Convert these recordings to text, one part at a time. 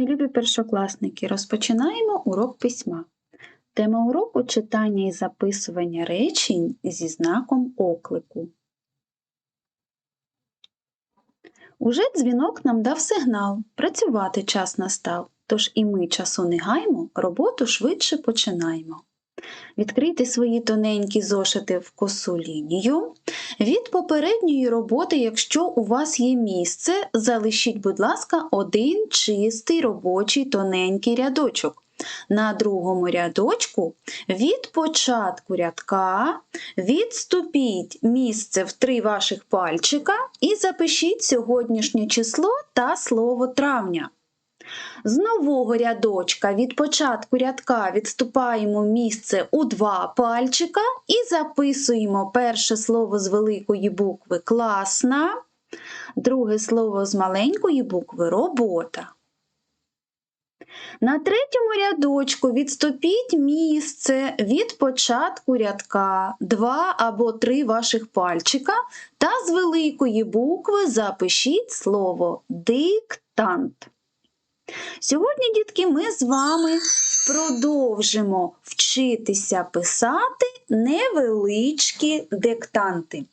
мої любі першокласники, розпочинаємо урок письма. Тема уроку читання і записування речень зі знаком оклику. Уже дзвінок нам дав сигнал, працювати час настав, тож і ми часу не гаймо, роботу швидше починаємо. Відкрийте свої тоненькі зошити в косу лінію. Від попередньої роботи, якщо у вас є місце, залишіть, будь ласка, один чистий робочий тоненький рядочок. На другому рядочку від початку рядка відступіть місце в три ваших пальчика і запишіть сьогоднішнє число та слово травня. З нового рядочка від початку рядка відступаємо місце у два пальчика і записуємо перше слово з великої букви класна, друге слово з маленької букви робота. На третьому рядочку відступіть місце від початку рядка, два або три ваших пальчика та з великої букви запишіть слово диктант. Сьогодні, дітки, ми з вами продовжимо вчитися писати невеличкі диктанти.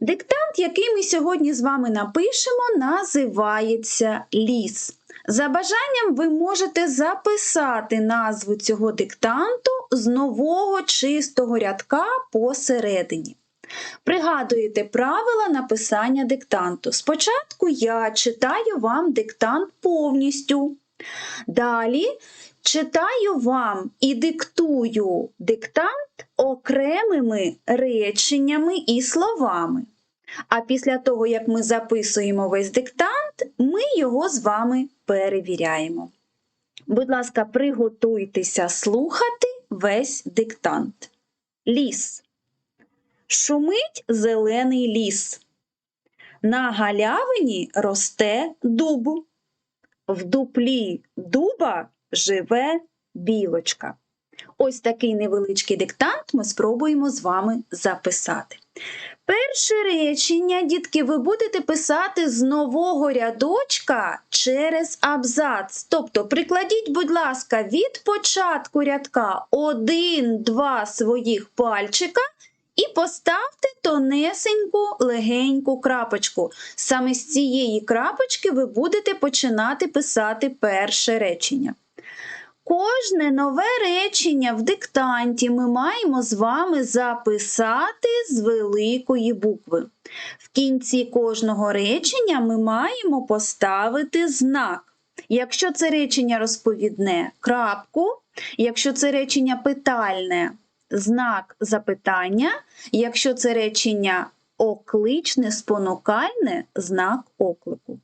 Диктант, який ми сьогодні з вами напишемо, називається ліс. За бажанням ви можете записати назву цього диктанту з нового чистого рядка посередині. Пригадуєте правила написання диктанту. Спочатку я читаю вам диктант повністю. Далі читаю вам і диктую диктант окремими реченнями і словами. А після того, як ми записуємо весь диктант, ми його з вами перевіряємо. Будь ласка, приготуйтеся слухати весь диктант. Ліс. Шумить зелений ліс. На галявині росте дуб. В дуплі дуба живе білочка. Ось такий невеличкий диктант ми спробуємо з вами записати. Перше речення, дітки, ви будете писати з нового рядочка через абзац. Тобто, прикладіть, будь ласка, від початку рядка один-два своїх пальчика і поставте тонесеньку легеньку крапочку. Саме з цієї крапочки ви будете починати писати перше речення. Кожне нове речення в диктанті ми маємо з вами записати з великої букви. В кінці кожного речення ми маємо поставити знак. Якщо це речення розповідне крапку, якщо це речення питальне знак запитання, якщо це речення окличне, спонукальне знак оклику.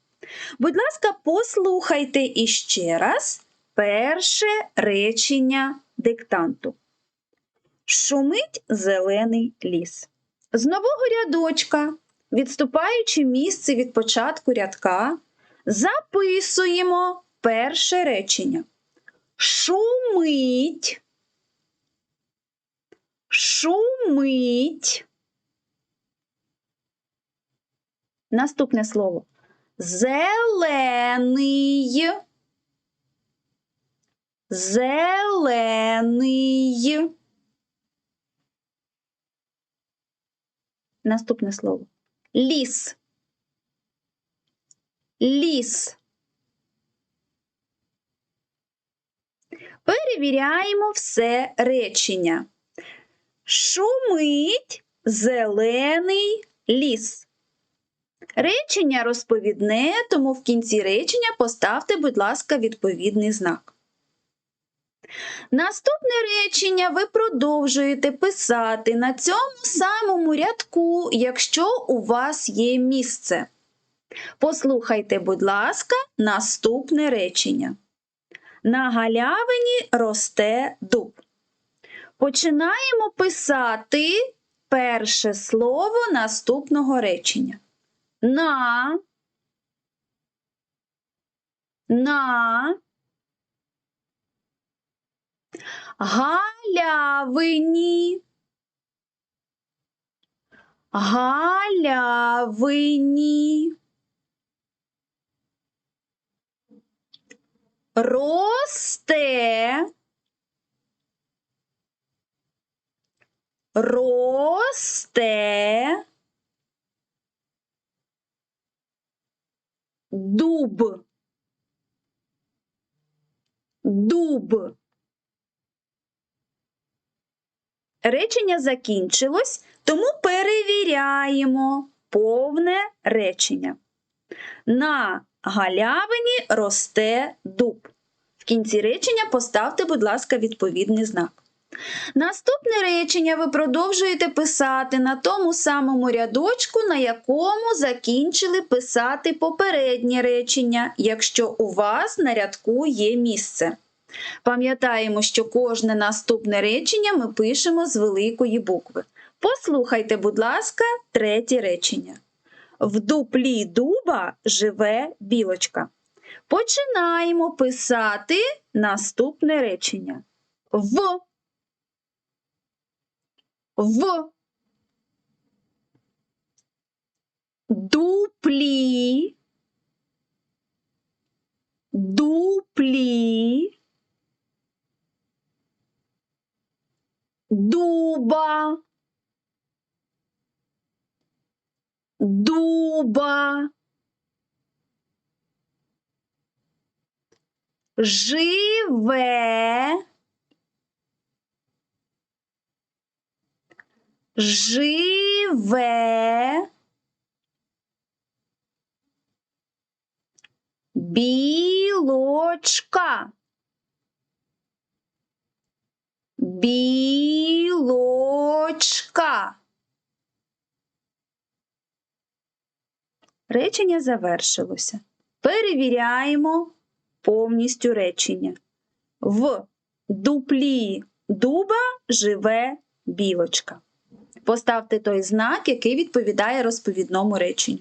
Будь ласка, послухайте іще раз перше речення диктанту. Шумить зелений ліс. З нового рядочка, відступаючи місце від початку рядка, записуємо перше речення. Шумить шумить. Наступне слово. Зелений. Зелений. Наступне слово. Ліс. Ліс. Перевіряємо все речення. Шумить зелений ліс. Речення розповідне, тому в кінці речення поставте, будь ласка, відповідний знак. Наступне речення ви продовжуєте писати на цьому самому рядку, якщо у вас є місце. Послухайте, будь ласка, наступне речення. На галявині росте дуб. Починаємо писати перше слово наступного речення. На, на, галявині, галявині, росте, росте, дуб, дуб. Речення закінчилось, тому перевіряємо повне речення. На галявині росте дуб. В кінці речення поставте, будь ласка, відповідний знак. Наступне речення ви продовжуєте писати на тому самому рядочку, на якому закінчили писати попереднє речення, якщо у вас на рядку є місце. Пам'ятаємо, що кожне наступне речення ми пишемо з великої букви. Послухайте, будь ласка, третє речення. В дуплі дуба живе білочка. Починаємо писати наступне речення. В. В. Дуплі. Дуплі. Дуба. Дуба. Живе. Живе. Білочка. Білочка. Речення завершилося. Перевіряємо повністю речення. В дуплі дуба живе білочка. Поставте той знак, який відповідає розповідному реченню.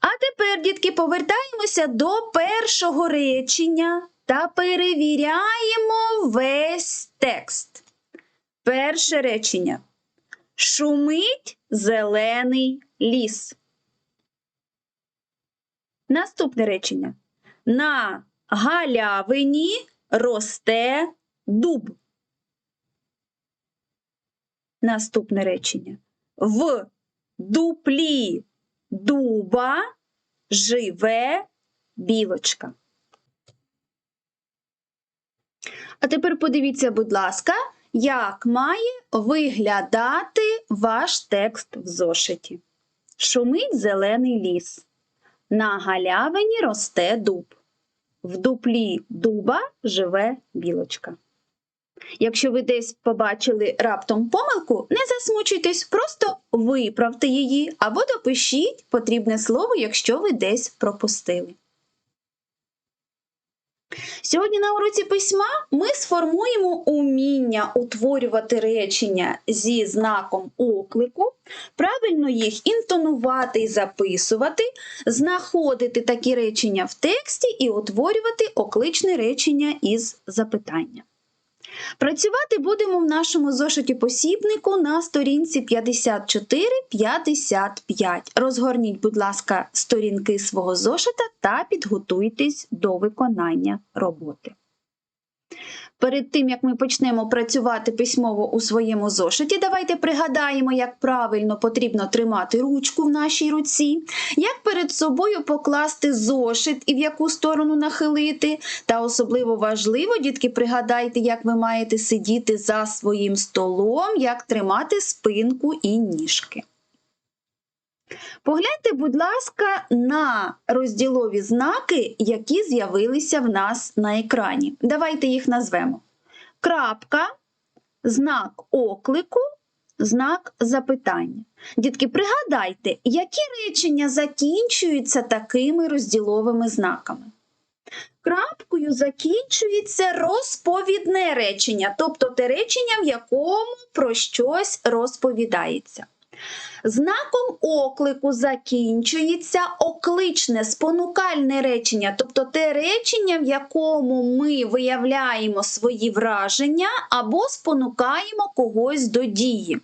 А тепер, дітки, повертаємося до першого речення та перевіряємо весь текст. Перше речення. Шумить зелений ліс. Наступне речення. На галявині росте дуб. Наступне речення. В дуплі дуба живе білочка. А тепер подивіться, будь ласка, як має виглядати ваш текст в зошиті. Шумить зелений ліс. На галявині росте дуб. В дуплі дуба живе білочка. Якщо ви десь побачили раптом помилку, не засмучуйтесь, просто виправте її або допишіть потрібне слово, якщо ви десь пропустили. Сьогодні на уроці письма ми сформуємо уміння утворювати речення зі знаком оклику, правильно їх інтонувати і записувати, знаходити такі речення в тексті і утворювати окличне речення із запитання. Працювати будемо в нашому зошиті посібнику на сторінці 54-55. Розгорніть, будь ласка, сторінки свого зошита та підготуйтесь до виконання роботи. Перед тим, як ми почнемо працювати письмово у своєму зошиті, давайте пригадаємо, як правильно потрібно тримати ручку в нашій руці, як перед собою покласти зошит і в яку сторону нахилити. Та особливо важливо, дітки, пригадайте, як ви маєте сидіти за своїм столом, як тримати спинку і ніжки. Погляньте, будь ласка, на розділові знаки, які з'явилися в нас на екрані. Давайте їх назвемо. Крапка, знак оклику, знак запитання. Дітки, пригадайте, які речення закінчуються такими розділовими знаками. Крапкою закінчується розповідне речення, тобто те речення, в якому про щось розповідається. Знаком оклику закінчується окличне спонукальне речення, тобто те речення, в якому ми виявляємо свої враження або спонукаємо когось до дії.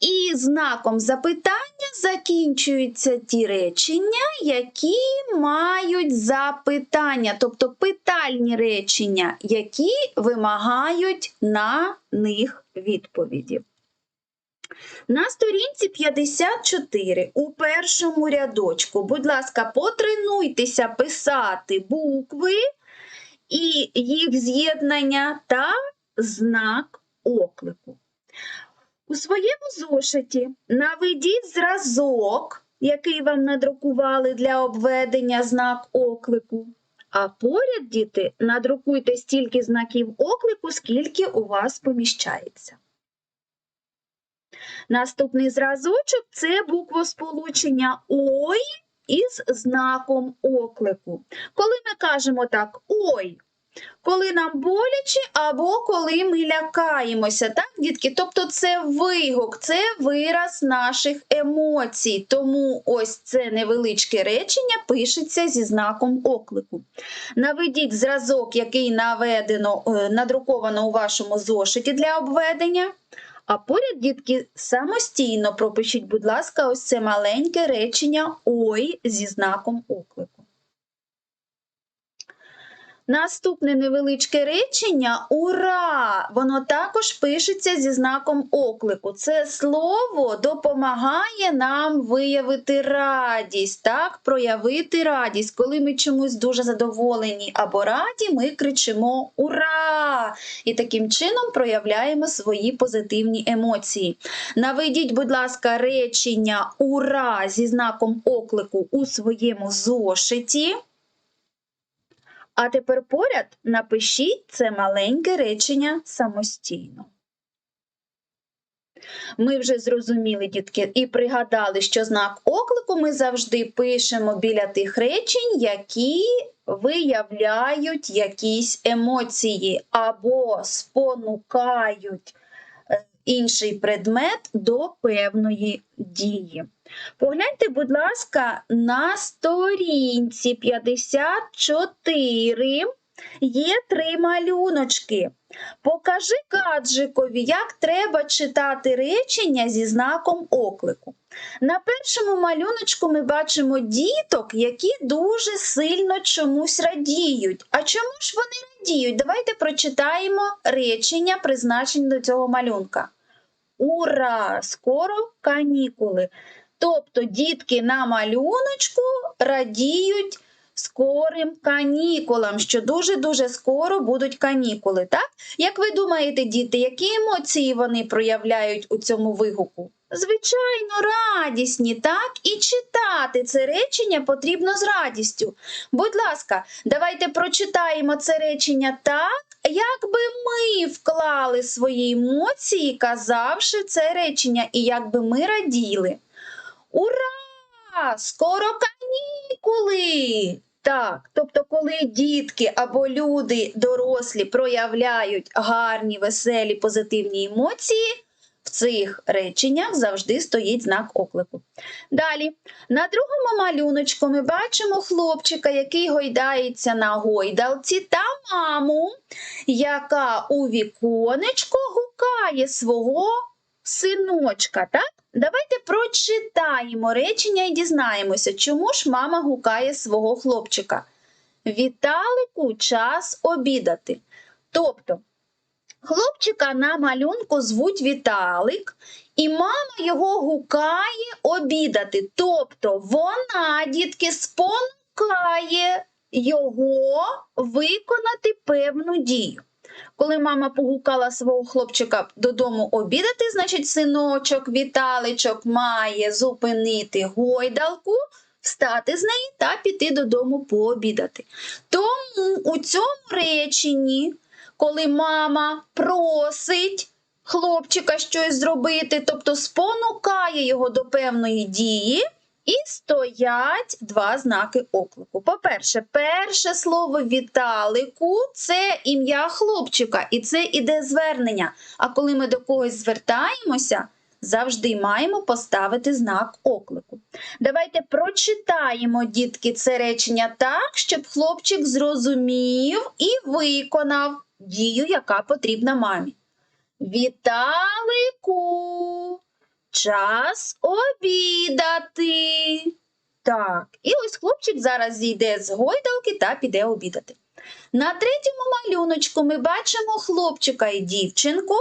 І знаком запитання закінчуються ті речення, які мають запитання, тобто питальні речення, які вимагають на них відповіді. На сторінці 54 у першому рядочку, будь ласка, потренуйтеся писати букви і їх з'єднання та знак оклику. У своєму зошиті наведіть зразок, який вам надрукували для обведення знак оклику. А поряд, діти, надрукуйте стільки знаків оклику, скільки у вас поміщається. Наступний зразочок це буквосполучення ой із знаком оклику. Коли ми кажемо так ой, коли нам боляче або коли ми лякаємося, так, дітки? Тобто це вигук, це вираз наших емоцій. Тому ось це невеличке речення пишеться зі знаком оклику. Наведіть зразок, який наведено, е, надруковано у вашому зошиті для обведення. А поряд, дітки, самостійно пропишіть, будь ласка, ось це маленьке речення ой зі знаком оклику. Наступне невеличке речення ура! Воно також пишеться зі знаком оклику. Це слово допомагає нам виявити радість, так? проявити радість. Коли ми чомусь дуже задоволені або раді, ми кричимо Ура! І таким чином проявляємо свої позитивні емоції. Наведіть, будь ласка, речення ура зі знаком оклику у своєму зошиті. А тепер поряд напишіть це маленьке речення самостійно. Ми вже зрозуміли, дітки, і пригадали, що знак оклику ми завжди пишемо біля тих речень, які виявляють якісь емоції або спонукають інший предмет до певної дії. Погляньте, будь ласка, на сторінці 54 є три малюночки. Покажи каджикові, як треба читати речення зі знаком оклику. На першому малюночку ми бачимо діток, які дуже сильно чомусь радіють. А чому ж вони радіють? Давайте прочитаємо речення, призначені до цього малюнка. Ура! Скоро канікули! Тобто дітки на малюночку радіють скорим канікулам, що дуже-дуже скоро будуть канікули. Так? Як ви думаєте, діти, які емоції вони проявляють у цьому вигуку? Звичайно, радісні, так? І читати це речення потрібно з радістю. Будь ласка, давайте прочитаємо це речення так, як би ми вклали свої емоції, казавши це речення, і як би ми раділи. Ура! Скоро канікули! Так, тобто, коли дітки або люди дорослі проявляють гарні, веселі, позитивні емоції, в цих реченнях завжди стоїть знак оклику. Далі, на другому малюночку ми бачимо хлопчика, який гойдається на гойдалці, та маму, яка у віконечко гукає свого синочка. так? Давайте прочитаємо речення і дізнаємося, чому ж мама гукає свого хлопчика. Віталику час обідати. Тобто, хлопчика на малюнку звуть Віталик, і мама його гукає обідати. Тобто, вона, дітки, спонукає його виконати певну дію. Коли мама погукала свого хлопчика додому обідати, значить синочок Віталичок має зупинити гойдалку, встати з неї та піти додому пообідати. Тому у цьому реченні, коли мама просить хлопчика щось зробити, тобто спонукає його до певної дії, і стоять два знаки оклику. По-перше, перше слово Віталику це ім'я хлопчика, і це іде звернення. А коли ми до когось звертаємося, завжди маємо поставити знак оклику. Давайте прочитаємо, дітки, це речення так, щоб хлопчик зрозумів і виконав дію, яка потрібна мамі. Віталику, час обідати. Так, і ось хлопчик зараз зійде з гойдалки та піде обідати. На третьому малюночку ми бачимо хлопчика і дівчинку,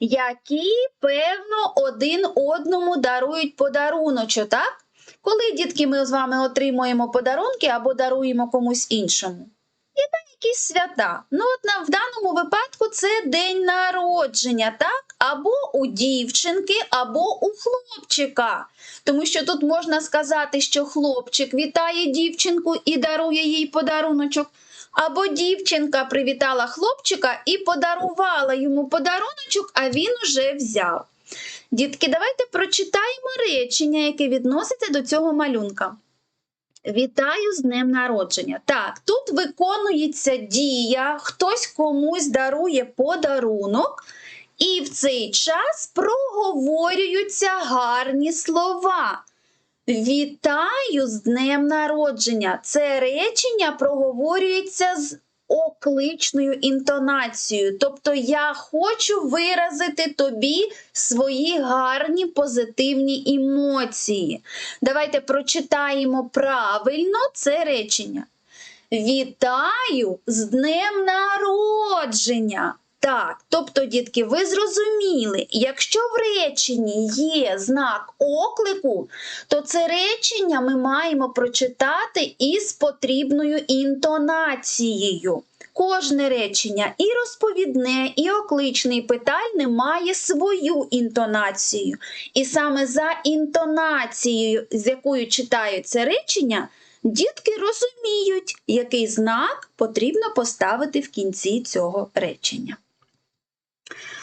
які, певно, один одному дарують подаруночок, так? Коли, дітки, ми з вами отримуємо подарунки або даруємо комусь іншому? І на якісь свята. Ну, от в даному випадку це день народження, так? Або у дівчинки, або у хлопчика. Тому що тут можна сказати, що хлопчик вітає дівчинку і дарує їй подаруночок. Або дівчинка привітала хлопчика і подарувала йому подаруночок, а він уже взяв. Дітки, давайте прочитаємо речення, яке відноситься до цього малюнка. Вітаю з днем народження. Так, тут виконується дія, хтось комусь дарує подарунок, і в цей час проговорюються гарні слова. Вітаю з днем народження. Це речення проговорюється з окличною інтонацією. Тобто я хочу виразити тобі свої гарні позитивні емоції. Давайте прочитаємо правильно це речення. Вітаю з днем народження. Так, тобто, дітки, ви зрозуміли, якщо в реченні є знак оклику, то це речення ми маємо прочитати із потрібною інтонацією. Кожне речення, і розповідне, і окличне, і питальне має свою інтонацію. І саме за інтонацією, з якою читають це речення, дітки розуміють, який знак потрібно поставити в кінці цього речення.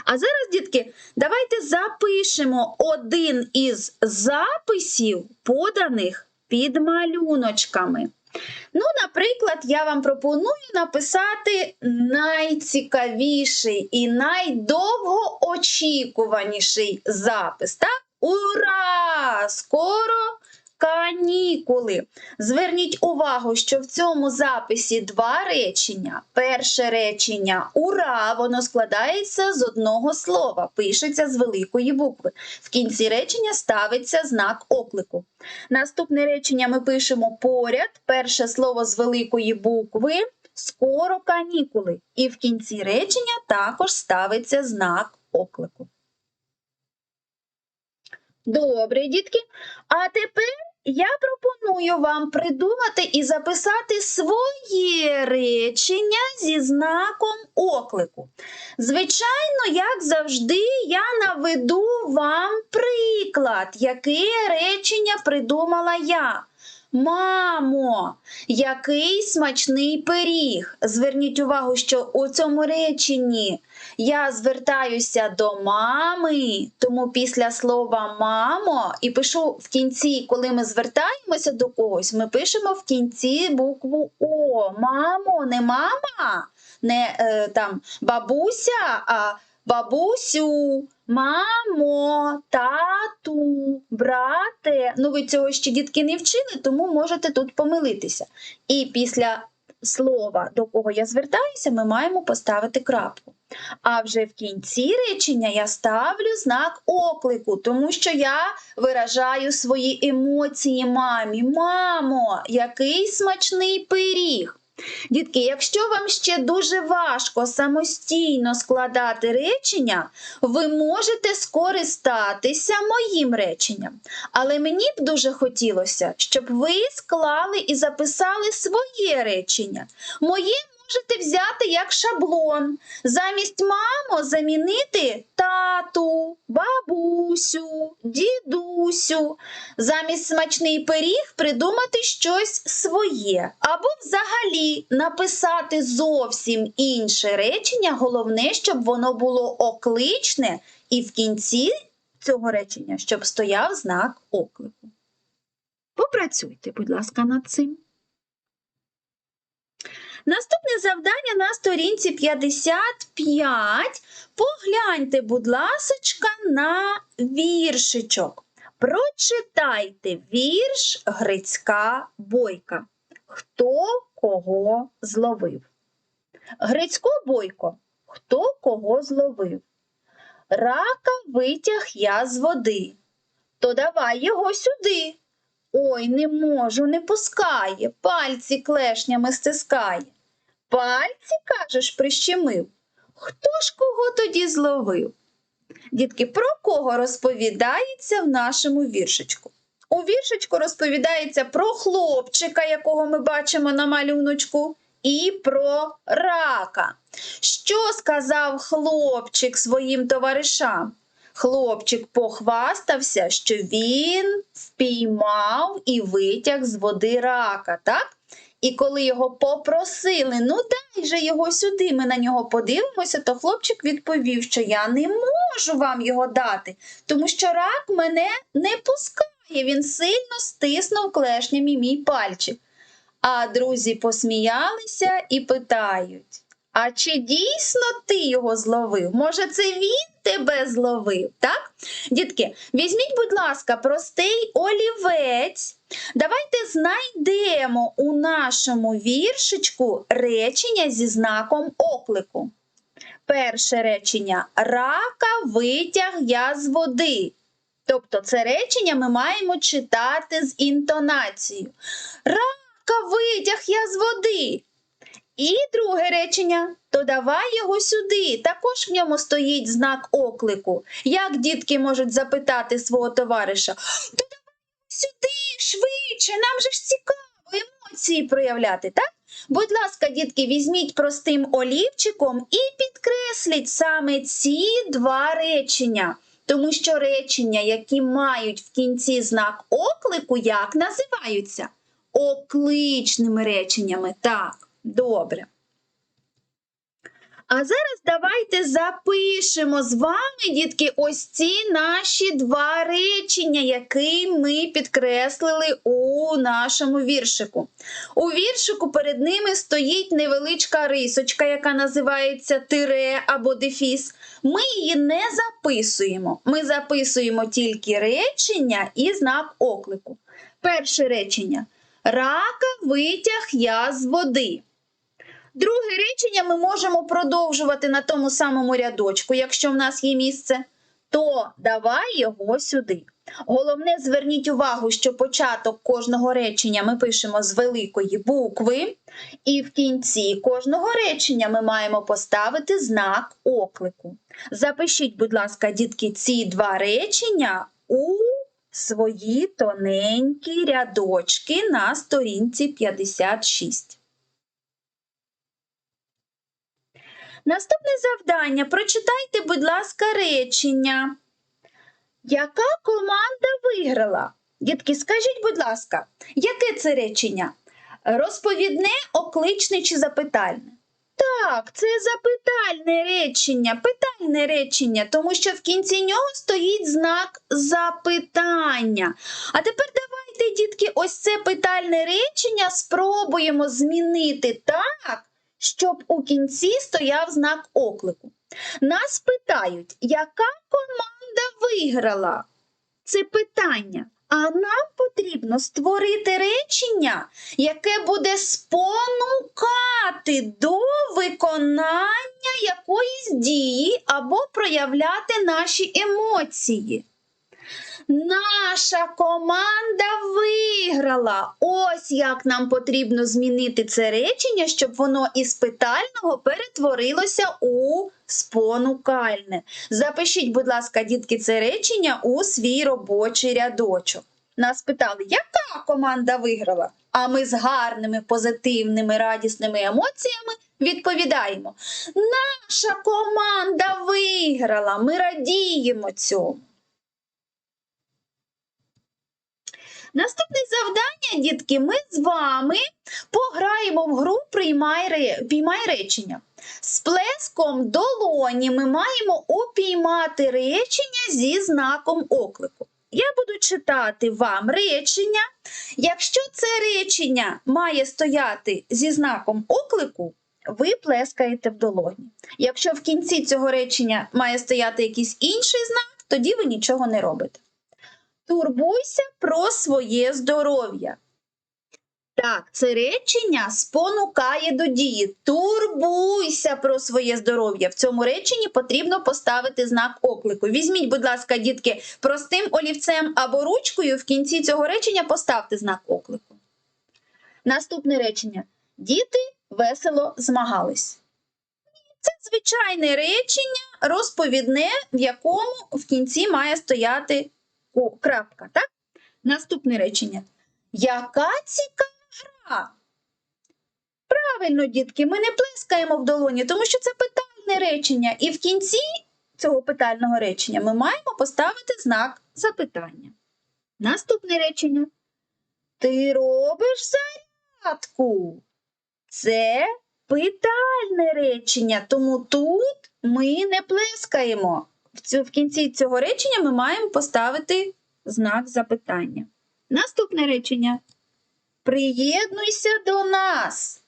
А зараз, дітки, давайте запишемо один із записів, поданих під малюночками. Ну, наприклад, я вам пропоную написати найцікавіший і найдовгоочікуваніший запис. Так? Ура! Скоро канікули. Зверніть увагу, що в цьому записі два речення. Перше речення ура! Воно складається з одного слова, пишеться з великої букви. В кінці речення ставиться знак оклику. Наступне речення ми пишемо поряд. Перше слово з великої букви. Скоро канікули. І в кінці речення також ставиться знак оклику. Добре, дітки. А тепер я пропоную вам придумати і записати свої речення зі знаком оклику. Звичайно, як завжди, я наведу вам приклад, яке речення придумала я. Мамо, який смачний пиріг. Зверніть увагу, що у цьому реченні я звертаюся до мами, тому після слова мамо і пишу в кінці, коли ми звертаємося до когось, ми пишемо в кінці букву О. Мамо, не мама, не е, там бабуся, а бабусю. Мамо, тату, брате. Ну, ви цього ще дітки не вчили, тому можете тут помилитися. І після слова, до кого я звертаюся, ми маємо поставити крапку. А вже в кінці речення я ставлю знак оклику, тому що я виражаю свої емоції мамі. Мамо, який смачний пиріг! Дітки, якщо вам ще дуже важко самостійно складати речення, ви можете скористатися моїм реченням. Але мені б дуже хотілося, щоб ви склали і записали своє речення. Моє можете взяти як шаблон. Замість мамо замінити тату, бабусю, дідусю. Замість смачний пиріг придумати щось своє. Або взагалі написати зовсім інше речення. Головне, щоб воно було окличне, і в кінці цього речення, щоб стояв знак оклику. Попрацюйте, будь ласка, над цим. Наступне завдання на сторінці 55. Погляньте, будь ласочка, на віршичок. Прочитайте вірш Грицька Бойка. Хто кого зловив? Грицько Бойко. Хто кого зловив? Рака витяг я з води. То давай його сюди. Ой, не можу, не пускає, пальці клешнями стискає. Пальці, кажеш, прищемив. Хто ж кого тоді зловив? Дітки, про кого розповідається в нашому віршечку? У віршечку розповідається про хлопчика, якого ми бачимо на малюночку, і про рака. Що сказав хлопчик своїм товаришам? Хлопчик похвастався, що він впіймав і витяг з води рака, так? І коли його попросили, ну дай же його сюди, ми на нього подивимося, то хлопчик відповів, що я не можу вам його дати, тому що рак мене не пускає, він сильно стиснув клешнями мій пальчик. А друзі посміялися і питають: А чи дійсно ти його зловив? Може, це він тебе зловив? Так? Дітки, візьміть, будь ласка, простий олівець. Давайте знайдемо у нашому віршичку речення зі знаком оклику. Перше речення рака витяг я з води. Тобто це речення ми маємо читати з інтонацією. Рака витяг я з води. І друге речення то давай його сюди. Також в ньому стоїть знак оклику. Як дітки можуть запитати свого товариша? То давай сюди, швидше, нам же ж цікаво емоції проявляти, так? Будь ласка, дітки, візьміть простим олівчиком і підкресліть саме ці два речення. Тому що речення, які мають в кінці знак оклику, як називаються? Окличними реченнями. Так, добре. А зараз давайте запишемо з вами, дітки, ось ці наші два речення, які ми підкреслили у нашому віршику. У віршику перед ними стоїть невеличка рисочка, яка називається тире або дефіс. Ми її не записуємо. Ми записуємо тільки речення і знак оклику. Перше речення. Рака витяг я з води. Друге речення ми можемо продовжувати на тому самому рядочку, якщо в нас є місце, то давай його сюди. Головне, зверніть увагу, що початок кожного речення ми пишемо з великої букви, і в кінці кожного речення ми маємо поставити знак оклику. Запишіть, будь ласка, дітки, ці два речення у свої тоненькі рядочки на сторінці 56. Наступне завдання. Прочитайте, будь ласка, речення. Яка команда виграла? Дітки, скажіть, будь ласка, яке це речення? Розповідне, окличне чи запитальне? Так, це запитальне речення, питальне речення, тому що в кінці нього стоїть знак запитання. А тепер давайте, дітки, ось це питальне речення спробуємо змінити так, щоб у кінці стояв знак оклику. Нас питають, яка команда виграла? Це питання. А нам потрібно створити речення, яке буде спонукати до виконання якоїсь дії або проявляти наші емоції. Наша команда виграла. Ось як нам потрібно змінити це речення, щоб воно із питального перетворилося у спонукальне. Запишіть, будь ласка, дітки, це речення у свій робочий рядочок. Нас питали, яка команда виграла? А ми з гарними, позитивними, радісними емоціями відповідаємо: Наша команда виграла, ми радіємо цьому. Наступне завдання, дітки, ми з вами пограємо в гру «Приймай, «Піймай речення. З плеском долоні ми маємо упіймати речення зі знаком оклику. Я буду читати вам речення. Якщо це речення має стояти зі знаком оклику, ви плескаєте в долоні. Якщо в кінці цього речення має стояти якийсь інший знак, тоді ви нічого не робите. Турбуйся про своє здоров'я. Так, це речення спонукає до дії. Турбуйся про своє здоров'я. В цьому реченні потрібно поставити знак оклику. Візьміть, будь ласка, дітки, простим олівцем або ручкою в кінці цього речення поставте знак оклику. Наступне речення. Діти весело змагались. Це звичайне речення, розповідне, в якому в кінці має стояти крапка. Так? Наступне речення. Яка цікава гра? Правильно, дітки, ми не плескаємо в долоні, тому що це питальне речення. І в кінці цього питального речення ми маємо поставити знак запитання. Наступне речення. Ти робиш зарядку. Це питальне речення, тому тут ми не плескаємо. В, цю, в кінці цього речення ми маємо поставити знак запитання. Наступне речення. Приєднуйся до нас.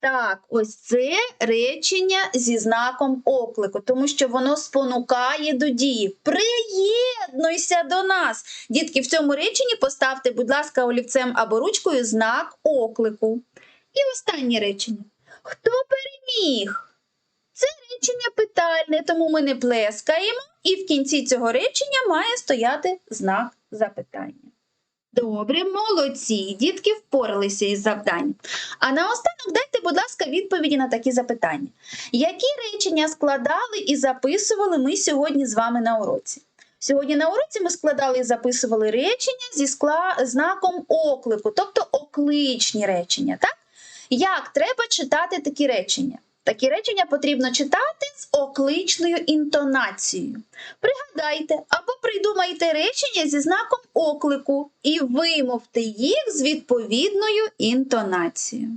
Так, ось це речення зі знаком оклику, тому що воно спонукає до дії. Приєднуйся до нас. Дітки, в цьому реченні поставте, будь ласка, олівцем або ручкою знак оклику. І останнє речення. Хто переміг? Це речення питальне, тому ми не плескаємо, і в кінці цього речення має стояти знак запитання. Добре, молодці, дітки впоралися із завданням. А наостанок дайте, будь ласка, відповіді на такі запитання. Які речення складали і записували ми сьогодні з вами на уроці? Сьогодні на уроці ми складали і записували речення зі скла... знаком оклику, тобто окличні речення. Так? Як треба читати такі речення? Такі речення потрібно читати з окличною інтонацією. Пригадайте або придумайте речення зі знаком оклику і вимовте їх з відповідною інтонацією.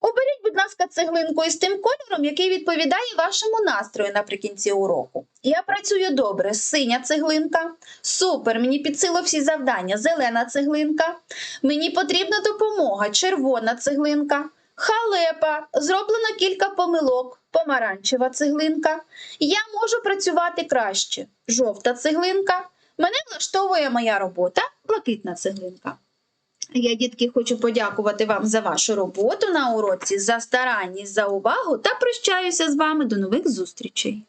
Оберіть, будь ласка, цеглинку із тим кольором, який відповідає вашому настрою наприкінці уроку. Я працюю добре. Синя цеглинка. Супер, мені під силу всі завдання. Зелена цеглинка. Мені потрібна допомога. Червона цеглинка. Халепа. Зроблено кілька помилок. Помаранчева цеглинка. Я можу працювати краще. Жовта цеглинка. Мене влаштовує моя робота. Блакитна цеглинка. Я, дітки, хочу подякувати вам за вашу роботу на уроці, за старанність, за увагу та прощаюся з вами до нових зустрічей.